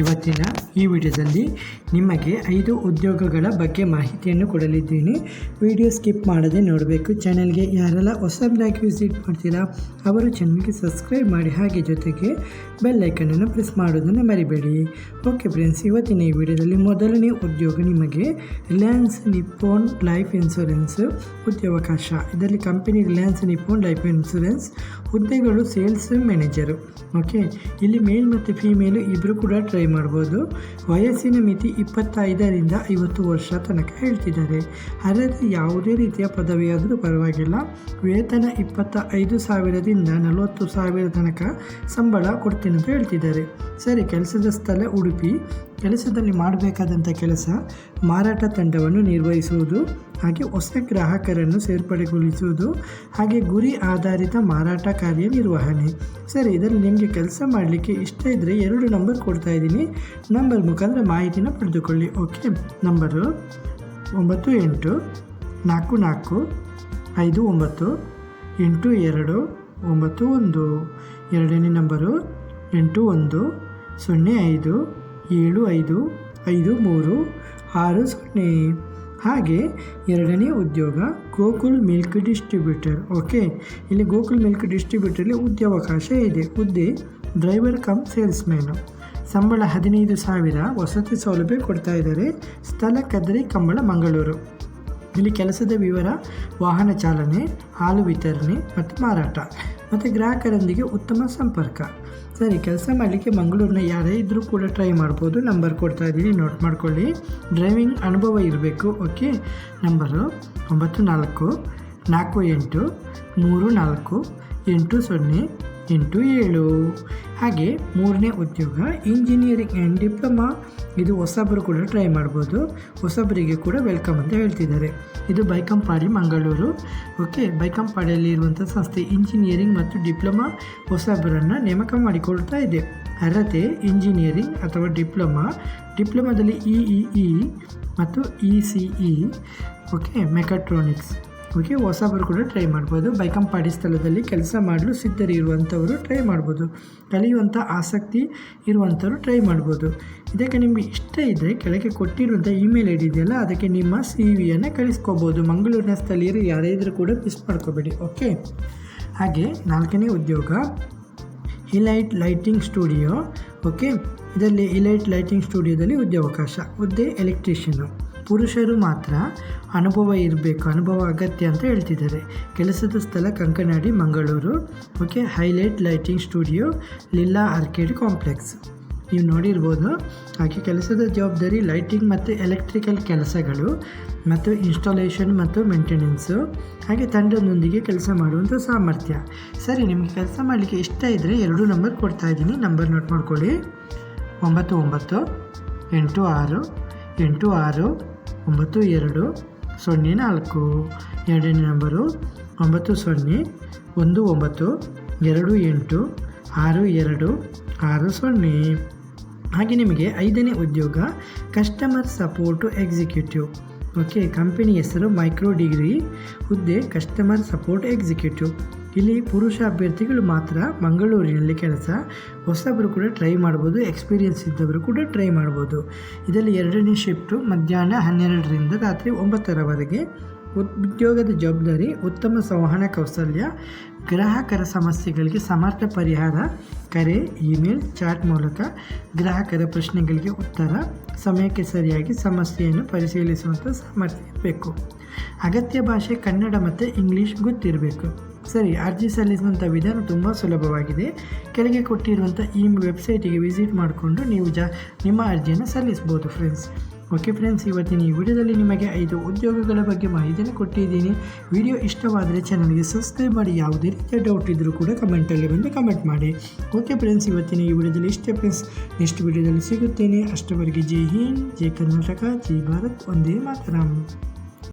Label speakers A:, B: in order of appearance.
A: ಇವತ್ತಿನ ಈ ವಿಡಿಯೋದಲ್ಲಿ ನಿಮಗೆ ಐದು ಉದ್ಯೋಗಗಳ ಬಗ್ಗೆ ಮಾಹಿತಿಯನ್ನು ಕೊಡಲಿದ್ದೀನಿ. ವಿಡಿಯೋ ಸ್ಕಿಪ್ ಮಾಡದೆ ನೋಡಬೇಕು. ಚಾನಲ್ಗೆ ಯಾರೆಲ್ಲ ಹೊಸದಾಗಿ ವಿಸಿಟ್ ಮಾಡ್ತೀರಾ, ಅವರು ಚಾನಲ್ಗೆ ಸಬ್ಸ್ಕ್ರೈಬ್ ಮಾಡಿ. ಹಾಗೆ ಜೊತೆಗೆ ಬೆಲ್ಲೈಕನನ್ನು ಪ್ರೆಸ್ ಮಾಡೋದನ್ನು ಮರಿಬೇಡಿ. ಓಕೆ ಫ್ರೆಂಡ್ಸ್, ಇವತ್ತಿನ ಈ ವಿಡಿಯೋದಲ್ಲಿ ಮೊದಲನೇ ಉದ್ಯೋಗ ನಿಮಗೆ ರಿಲಯನ್ಸ್ ನಿಪ್ಪೋನ್ ಲೈಫ್ ಇನ್ಶೂರೆನ್ಸ್ ಉದ್ಯೋಗಾವಕಾಶ. ಇದರಲ್ಲಿ company Reliance Nippon life insurance ಹುದ್ದೆಗಳು ಸೇಲ್ಸ್ ಮ್ಯಾನೇಜರು. ಓಕೆ, ಇಲ್ಲಿ ಮೇಲ್ ಮತ್ತು ಫೀಮೇಲು ಇಬ್ಬರು ಕೂಡ ಟ್ರೈ ಮಾಡ್ಬೋದು. ವಯಸ್ಸಿನ ಮಿತಿ ಇಪ್ಪತ್ತೈದರಿಂದ ಐವತ್ತು ವರ್ಷ ತನಕ ಹೇಳ್ತಿದ್ದಾರೆ. ಅದರಲ್ಲಿ ಯಾವುದೇ ರೀತಿಯ ಪದವಿ ಆದರೂ ಪರವಾಗಿಲ್ಲ. ವೇತನ ಇಪ್ಪತ್ತ ಐದು ಸಾವಿರದಿಂದ ನಲವತ್ತು ಸಾವಿರ ತನಕ ಸಂಬಳ ಕೊಡ್ತೀನಿ ಅಂತ ಹೇಳ್ತಿದ್ದಾರೆ. ಸರಿ, ಕೆಲಸದ ಸ್ಥಳ ಉಡುಪಿ. ಕೆಲಸದಲ್ಲಿ ಮಾಡಬೇಕಾದಂಥ ಕೆಲಸ. ಮಾರಾಟ ತಂಡವನ್ನು ನಿರ್ವಹಿಸುವುದು ಹಾಗೆ ಹೊಸ ಗ್ರಾಹಕರನ್ನು ಸೇರ್ಪಡೆಗೊಳಿಸುವುದು ಹಾಗೆ ಗುರಿ ಆಧಾರಿತ ಮಾರಾಟ ಕಾರ್ಯ ನಿರ್ವಹಣೆ. ಸರಿ, ಇದರಲ್ಲಿ ನಿಮಗೆ ಕೆಲಸ ಮಾಡಲಿಕ್ಕೆ ಇಷ್ಟ ಇದ್ದರೆ ಎರಡು ನಂಬರ್ ಕೊಡ್ತಾ ಇದ್ದೀನಿ. ನಂಬರ್ ಮುಖಾಂತರ ಮಾಹಿತಿನ ಪಡೆದುಕೊಳ್ಳಿ ಓಕೆ ನಂಬರು ಒಂಬತ್ತು ಎಂಟು, ನಾಲ್ಕು ನಾಲ್ಕು, ಐದು ಒಂಬತ್ತು, ಎಂಟು ಎರಡು, ಒಂಬತ್ತು ಒಂದು. ಎರಡನೇ ನಂಬರು ಎಂಟು ಒಂದು, ಸೊನ್ನೆ ಐದು, ಏಳು ಐದು ಐದು ಮೂರು ಆರು ಸೊನ್ನೆ ಹಾಗೆ ಎರಡನೇ ಉದ್ಯೋಗ ಗೋಕುಲ್ ಮಿಲ್ಕ್ ಡಿಸ್ಟ್ರಿಬ್ಯೂಟರ್. ಓಕೆ, ಇಲ್ಲಿ ಗೋಕುಲ್ ಮಿಲ್ಕ್ ಡಿಸ್ಟ್ರಿಬ್ಯೂಟರ್ಲಿ ಉದ್ಯೋಗಾವಕಾಶ ಇದೆ. ಹುದ್ದೆ, ಡ್ರೈವರ್ ಕಮ್ ಸೇಲ್ಸ್ಮ್ಯಾನು. ಸಂಬಳ ಹದಿನೈದು ಸಾವಿರ ವಸತಿ ಸೌಲಭ್ಯ ಕೊಡ್ತಾ ಇದ್ದಾರೆ. ಸ್ಥಳ ಕದ್ರಿ ಕಂಬಳ ಮಂಗಳೂರು. ಇಲ್ಲಿ ಕೆಲಸದ ವಿವರ ವಾಹನ ಚಾಲನೆ, ಹಾಲು ವಿತರಣೆ ಮತ್ತು ಮಾರಾಟ. ಮತ್ತು ಗ್ರಾಹಕರೊಂದಿಗೆ ಉತ್ತಮ ಸಂಪರ್ಕ. ಸರಿ, ಕೆಲಸ ಮಾಡಲಿಕ್ಕೆ ಮಂಗಳೂರಿನ ಯಾರೇ ಇದ್ದರೂ ಕೂಡ ಟ್ರೈ ಮಾಡ್ಬೋದು. ನಂಬರ್ ಕೊಡ್ತಾ ಇದ್ದೀನಿ ನೋಟ್ ಮಾಡ್ಕೊಳ್ಳಿ. ಡ್ರೈವಿಂಗ್ ಅನುಭವ ಇರಬೇಕು ಓಕೆ ನಂಬರು ಒಂಬತ್ತು ನಾಲ್ಕು ನಾಲ್ಕು ಎಂಟು, ಮೂರು ನಾಲ್ಕು, ಎಂಟು ಸೊನ್ನೆ, ಎಂಟು ಏಳು. ಹಾಗೆ ಮೂರನೇ ಉದ್ಯೋಗ ಇಂಜಿನಿಯರಿಂಗ್ ಆ್ಯಂಡ್ ಡಿಪ್ಲೊಮಾ ಇದು ಹೊಸಬರು ಕೂಡ ಟ್ರೈ ಮಾಡ್ಬೋದು. ಹೊಸಬರಿಗೆ ಕೂಡ ವೆಲ್ಕಮ್ ಅಂತ ಹೇಳ್ತಿದ್ದಾರೆ. ಇದು ಬೈಕಂಪಾಡಿ ಮಂಗಳೂರು ಓಕೆ ಬೈಕಂಪಾಡಿಯಲ್ಲಿ ಇರುವಂಥ ಸಂಸ್ಥೆ ಇಂಜಿನಿಯರಿಂಗ್ ಮತ್ತು ಡಿಪ್ಲೊಮಾ ಹೊಸಬರನ್ನು ನೇಮಕ ಮಾಡಿಕೊಳ್ತಾ ಇದೆ. ಅರ್ಹತೆ ಇಂಜಿನಿಯರಿಂಗ್ ಅಥವಾ ಡಿಪ್ಲೊಮಾ ಡಿಪ್ಲೊಮಾದಲ್ಲಿ ಇ ಇ ಮತ್ತು E C E okay mechatronics okay ಹೊಸಬರು ಕೂಡ ಟ್ರೈ ಮಾಡ್ಬೋದು. ಬೈಕಂಪಾಡಿ ಸ್ಥಳದಲ್ಲಿ ಕೆಲಸ ಮಾಡಲು ಸಿದ್ಧರಿರುವಂಥವರು ಟ್ರೈ ಮಾಡ್ಬೋದು. ಕಲಿಯುವಂಥ ಆಸಕ್ತಿ ಇರುವಂಥವ್ರು ಟ್ರೈ ಮಾಡ್ಬೋದು. ಇದಕ್ಕೆ ನಿಮಗೆ ಇಷ್ಟ ಇದ್ದರೆ ಕೆಳಗೆ ಕೊಟ್ಟಿರುವಂಥ ಇಮೇಲ್ ಐ ಡಿ ಇದೆಯಲ್ಲ, ಅದಕ್ಕೆ ನಿಮ್ಮ ಸಿ ವಿಯನ್ನು ಕಳಿಸ್ಕೋಬೋದು. ಮಂಗಳೂರಿನ ಸ್ಥಳೀಯರು ಯಾರೇ ಇದ್ರೂ ಕೂಡ ಮಿಸ್ ಮಾಡ್ಕೋಬೇಡಿ ಓಕೆ ಹಾಗೆ ನಾಲ್ಕನೇ ಉದ್ಯೋಗ e light lighting studio okay ಇದರಲ್ಲಿ ಇಲೈಟ್ ಲೈಟಿಂಗ್ ಸ್ಟುಡಿಯೋದಲ್ಲಿ ಉದ್ಯೋಗಾವಕಾಶ. ಹುದ್ದೆ ಎಲೆಕ್ಟ್ರಿಷಿಯನು ಪುರುಷರು ಮಾತ್ರ ಅನುಭವ ಇರಬೇಕು, ಅನುಭವ ಅಗತ್ಯ ಅಂತ ಹೇಳ್ತಿದ್ದಾರೆ. ಕೆಲಸದ ಸ್ಥಳ Kankanadi, Mangaluru. Okay, highlight lighting studio, Leela arcade complex. ನೀವು ನೋಡಿರ್ಬೋದು, ಹಾಗೆ ಕೆಲಸದ ಜವಾಬ್ದಾರಿ ಲೈಟಿಂಗ್ ಮತ್ತು ಎಲೆಕ್ಟ್ರಿಕಲ್ ಕೆಲಸಗಳು ಮತ್ತು ಇನ್ಸ್ಟಾಲೇಷನ್ ಮತ್ತು ಮೇಂಟೆನೆನ್ಸು ಹಾಗೆ ತಂಡದೊಂದಿಗೆ ಕೆಲಸ ಮಾಡುವಂಥ ಸಾಮರ್ಥ್ಯ. ಸರಿ, ನಿಮಗೆ ಕೆಲಸ ಮಾಡಲಿಕ್ಕೆ ಇಷ್ಟ ಇದ್ದರೆ ಎರಡು ನಂಬರ್ ಕೊಡ್ತಾ ಇದ್ದೀನಿ. ನಂಬರ್ ನೋಟ್ ಮಾಡ್ಕೊಳ್ಳಿ. ಒಂಬತ್ತು ಒಂಬತ್ತು, ಎಂಟು ಆರು ಎಂಟು ಆರು, ಒಂಬತ್ತು ಎರಡು, ಸೊನ್ನೆ ನಾಲ್ಕು. ಎರಡನೇ ನಂಬರು ಒಂಬತ್ತು ಸೊನ್ನೆ, ಒಂದು ಒಂಬತ್ತು, ಎರಡು ಎಂಟು, ಆರು ಎರಡು, ಆರು ಸೊನ್ನೆ. ಹಾಗೆ ನಿಮಗೆ ಐದನೇ ಉದ್ಯೋಗ customer support executive okay company ಹೆಸರು ಮೈಕ್ರೋ ಡಿಗ್ರಿ ಹುದ್ದೆ ಕಸ್ಟಮರ್ ಸಪೋರ್ಟ್ ಎಕ್ಸಿಕ್ಯೂಟಿವ್ ಇಲ್ಲಿ ಪುರುಷ ಅಭ್ಯರ್ಥಿಗಳು ಮಾತ್ರ ಮಂಗಳೂರಿನಲ್ಲಿ ಕೆಲಸ. ಹೊಸಬರು ಕೂಡ ಟ್ರೈ ಮಾಡ್ಬೋದು ಎಕ್ಸ್ಪೀರಿಯನ್ಸ್ ಇದ್ದವರು ಕೂಡ ಟ್ರೈ ಮಾಡ್ಬೋದು. ಇದರಲ್ಲಿ ಎರಡನೇ ಶಿಫ್ಟು ಮಧ್ಯಾಹ್ನ ಹನ್ನೆರಡರಿಂದ ರಾತ್ರಿ ಒಂಬತ್ತರವರೆಗೆ. ಉದ್ಯೋಗದ ಜವಾಬ್ದಾರಿ, ಉತ್ತಮ ಸಂವಹನ ಕೌಶಲ್ಯ, ಗ್ರಾಹಕರ ಸಮಸ್ಯೆಗಳಿಗೆ ಸಮರ್ಥ ಪರಿಹಾರ, ಕರೆ ಇಮೇಲ್ ಚಾಟ್ ಮೂಲಕ ಗ್ರಾಹಕರ ಪ್ರಶ್ನೆಗಳಿಗೆ ಉತ್ತರ, ಸಮಯಕ್ಕೆ ಸರಿಯಾಗಿ ಸಮಸ್ಯೆಯನ್ನು ಪರಿಶೀಲಿಸುವಂಥ ಸಾಮರ್ಥ್ಯ ಇರಬೇಕು. ಅಗತ್ಯ ಭಾಷೆ ಕನ್ನಡ ಮತ್ತು ಇಂಗ್ಲೀಷ್ ಗೊತ್ತಿರಬೇಕು. ಸರಿ, ಅರ್ಜಿ ಸಲ್ಲಿಸುವಂಥ ವಿಧಾನ ತುಂಬ ಸುಲಭವಾಗಿದೆ. ಕೆಳಗೆ ಕೊಟ್ಟಿರುವಂಥ ಈ ವೆಬ್ಸೈಟಿಗೆ ವಿಸಿಟ್ ಮಾಡಿಕೊಂಡು ನೀವು ಜಾ, ನಿಮ್ಮ ಅರ್ಜಿಯನ್ನು ಸಲ್ಲಿಸ್ಬೋದು ಫ್ರೆಂಡ್ಸ್ ಓಕೆ ಫ್ರೆಂಡ್ಸ್ ಇವತ್ತಿನ ಈ ವಿಡಿಯೋದಲ್ಲಿ ನಿಮಗೆ ಐದು ಉದ್ಯೋಗಗಳ ಬಗ್ಗೆ ಮಾಹಿತಿಯನ್ನು ಕೊಟ್ಟಿದ್ದೀನಿ. ವಿಡಿಯೋ ಇಷ್ಟವಾದರೆ ಚಾನಲ್ಗೆ ಸಬ್ಸ್ಕ್ರೈಬ್ ಮಾಡಿ. ಯಾವುದೇ ರೀತಿಯ ಡೌಟ್ ಇದ್ದರೂ ಕೂಡ ಕಮೆಂಟಲ್ಲಿ ಬಂದು ಕಮೆಂಟ್ ಮಾಡಿ. ಓಕೆ ಫ್ರೆಂಡ್ಸ್ ಇವತ್ತಿನ ಈ ವಿಡಿಯೋದಲ್ಲಿ ಇಷ್ಟೇ ಫ್ರೆಂಡ್ಸ್ ನೆಕ್ಸ್ಟ್ ವಿಡಿಯೋದಲ್ಲಿ ಸಿಗುತ್ತೇನೆ. ಅಷ್ಟವರೆಗೆ ಜೈ ಹಿಂದ್, ಜೈ ಕರ್ನಾಟಕ, ಜೈ ಭಾರತ್. ಒಂದೇ ಮಾತರಂ.